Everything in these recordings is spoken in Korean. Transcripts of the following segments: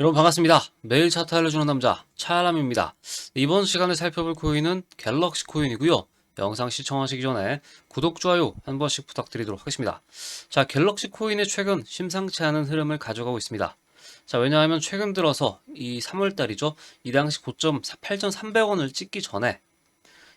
여러분 반갑습니다. 매일 차트 알려주는 남자 차알람입니다. 이번 시간에 살펴볼 코인은 갤럭시 코인이고요. 영상 시청하시기 전에 구독, 좋아요 한 번씩 부탁드리도록 하겠습니다. 자, 갤럭시 코인의 최근 심상치 않은 흐름을 가져가고 있습니다. 자, 왜냐하면 최근 들어서 이 3월 달이죠. 이 당시 고점 8,300원을 찍기 전에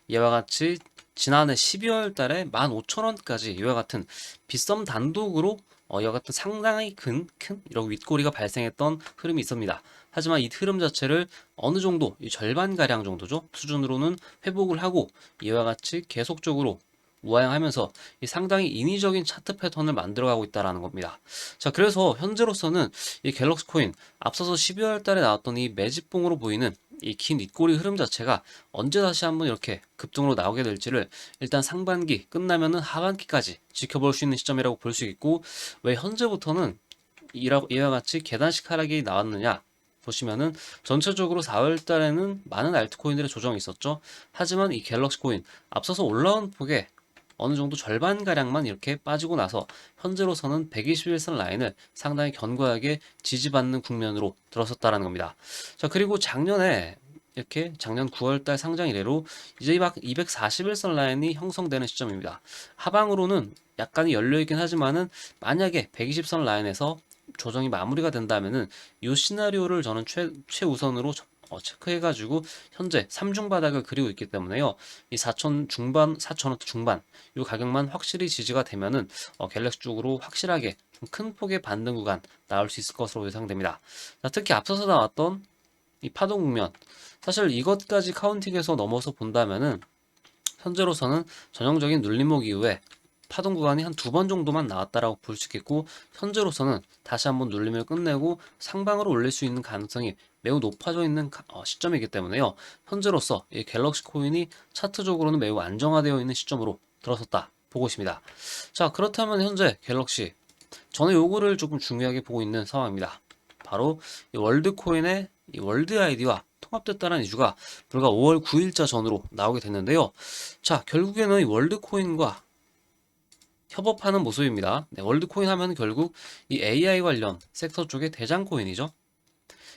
이와 같이 지난해 12월 달에 15,000원까지 이와 같은 빗썸 단독으로 어, 같은 상당히 큰, 큰 이런 윗꼬리가 발생했던 흐름이 있습니다. 하지만 이 흐름 자체를 어느 정도 이 절반 가량 정도죠. 수준으로는 회복을 하고 이와 같이 계속적으로 우하향하면서 이 상당히 인위적인 차트 패턴을 만들어가고 있다라는 겁니다. 자, 그래서 현재로서는 이 갤럭시 코인 앞서서 12월 달에 나왔던 이 매집봉으로 보이는 이 긴 윗꼬리 흐름 자체가 언제 다시 한번 이렇게 급등으로 나오게 될지를 일단 상반기 끝나면은 하반기까지 지켜볼 수 있는 시점이라고 볼 수 있고 왜 현재부터는 이와 같이 계단식 하락이 나왔느냐 보시면은 전체적으로 4월 달에는 많은 알트코인들의 조정이 있었죠. 하지만 이 갤럭시 코인 앞서서 올라온 폭에 어느 정도 절반 가량만 이렇게 빠지고 나서 현재로서는 121선 라인을 상당히 견고하게 지지받는 국면으로 들어섰다라는 겁니다. 자, 그리고 작년에 이렇게 작년 9월 달 상장 이래로 이제 막 241선 라인이 형성되는 시점입니다. 하방으로는 약간이 열려 있긴 하지만은 만약에 120선 라인에서 조정이 마무리가 된다면은 이 시나리오를 저는 최, 최우선으로 체크해가지고 현재 3중 바닥을 그리고 있기 때문에요. 이 4천 중반, 4천 원 중반 이 가격만 확실히 지지가 되면은 어, 갤럭시 쪽으로 확실하게 좀 큰 폭의 반등 구간 나올 수 있을 것으로 예상됩니다. 자, 특히 앞서서 나왔던 이 파동 국면 사실 이것까지 카운팅해서 넘어서 본다면은 현재로서는 전형적인 눌림목 이후에 파동 구간이 한 두 번 정도만 나왔다라고 볼 수 있겠고 현재로서는 다시 한번 눌림을 끝내고 상방으로 올릴 수 있는 가능성이 매우 높아져 있는 가- 어, 시점이기 때문에요. 현재로서 이 갤럭시 코인이 차트적으로는 매우 안정화되어 있는 시점으로 들어섰다 보고 있습니다. 자 그렇다면 현재 갤럭시 저는 요거를 조금 중요하게 보고 있는 상황입니다. 바로 이 월드 코인의 이 월드 아이디와 통합됐다는 이슈가 불과 5월 9일자 전으로 나오게 됐는데요. 자 결국에는 이 월드 코인과 협업하는 모습입니다. 네, 월드코인 하면 결국 이 AI 관련 섹터 쪽의 대장 코인이죠.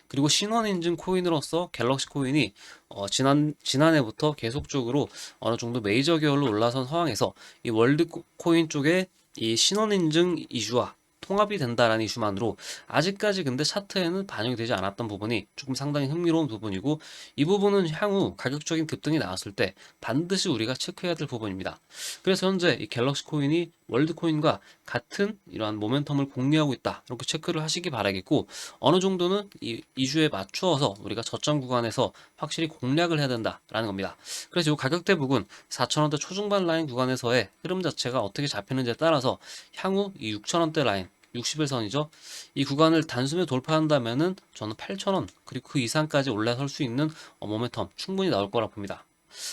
그리고 신원 인증 코인으로서 갤럭시 코인이 어, 지난 지난해부터 계속적으로 어느 정도 메이저 계열로 올라선 상황에서 이 월드 코- 코인 쪽에 이 신원 인증 이슈와 통합이 된다라는 이슈만으로 아직까지 근데 차트에는 반영이 되지 않았던 부분이 조금 상당히 흥미로운 부분이고 이 부분은 향후 가격적인 급등이 나왔을 때 반드시 우리가 체크해야 될 부분입니다. 그래서 현재 이 갤럭시 코인이 월드 코인과 같은 이러한 모멘텀을 공유하고 있다. 이렇게 체크를 하시기 바라겠고 어느 정도는 이 이슈에 맞추어서 우리가 저점 구간에서 확실히 공략을 해야 된다라는 겁니다. 그래서 이 가격대 부분 4,000원대 초중반 라인 구간에서의 흐름 자체가 어떻게 잡히는지에 따라서 향후 이 6,000원대 라인 60일선이죠. 이 구간을 단숨에 돌파한다면은 저는 8,000원 그리고 그 이상까지 올라설 수 있는 어, 모멘텀 충분히 나올 거라 봅니다.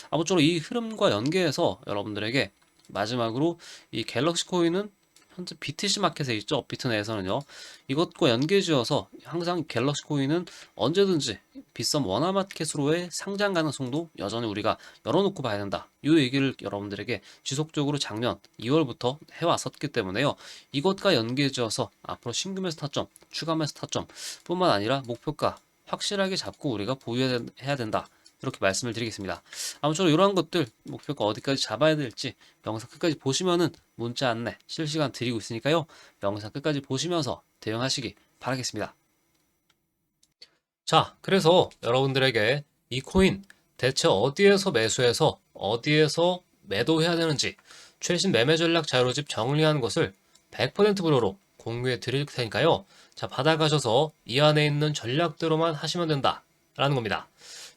아무쪼록 이 흐름과 연계해서 여러분들에게 마지막으로 이 갤럭시 코인은 현재 BTC 마켓에 있죠. 업비트 내에서는요. 이것과 연계지어서 항상 갤럭시 코인은 언제든지 빗썸 원화 마켓으로의 상장 가능성도 여전히 우리가 열어놓고 봐야 된다. 이 얘기를 여러분들에게 지속적으로 작년 2월부터 해왔었기 때문에요. 이것과 연계지어서 앞으로 신규 매수 타점, 추가 매수 타점 뿐만 아니라 목표가 확실하게 잡고 우리가 보유해야 된다. 이렇게 말씀을 드리겠습니다. 아무쪼록 이러한 것들 목표가 어디까지 잡아야 될지 영상 끝까지 보시면은 문자 안내 실시간 드리고 있으니까요. 영상 끝까지 보시면서 대응하시기 바라겠습니다. 자, 그래서 여러분들에게 이 코인 대체 어디에서 매수해서 어디에서 매도해야 되는지 최신 매매 전략 자료집 정리한 것을 100% 무료로 공유해 드릴 테니까요. 자, 받아가셔서 이 안에 있는 전략대로만 하시면 된다. 라는 겁니다.